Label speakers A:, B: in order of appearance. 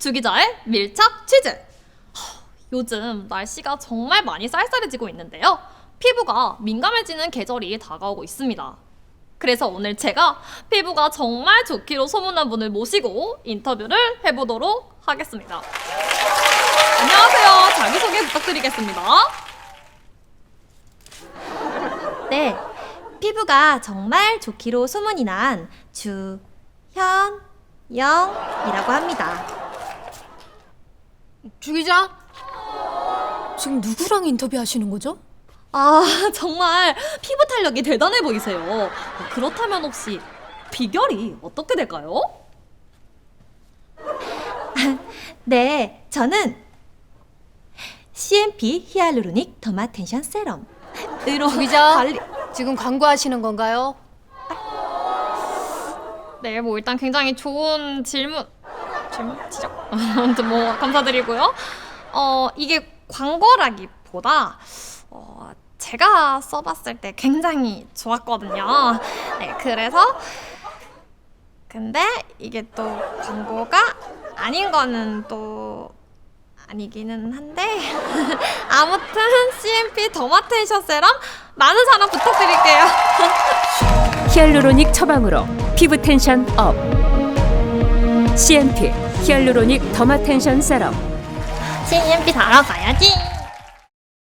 A: 주기자의 밀착. 하, 요즘 날씨가 정말 많이 쌀쌀해지고 있는데요. 피부가 민감해지는 계절이 다가오고 있습니다. 그래서 오늘 제가 피부가 정말 좋기로 소문난 분을 모시고 인터뷰를 해보도록 하겠습니다. 안녕하세요. 자기소개 부탁드리겠습니다.
B: 네, 피부가 정말 좋기로 소문이 난 주현영이라고 합니다.
C: 주 기자? 지금 누구랑 인터뷰하시는 거죠?
A: 아, 정말 피부 탄력이 대단해 보이세요. 그렇다면 혹시 비결이 어떻게 될까요?
B: 네, 저는 CMP 히알루로닉 더마 텐션 세럼 으로
C: 주 기자?
B: 관리...
C: 지금 광고하시는 건가요?
A: 네, 뭐 일단 굉장히 좋은 질문, 질문 지적. 아무튼 뭐 감사드리고요. 어 이게 광고라기보다 어 제가 써봤을 때 굉장히 좋았거든요. 네, 그래서 근데 이게 또 광고가 아닌 거는 또 아니기는 한데 아무튼 CMP 더마텐션 세럼 많은 사랑 부탁드릴게요.
D: 히알루로닉 처방으로 피부 텐션 업. CMP 히알루로닉 더마 텐션 세럼.
A: CMP 달아가야지.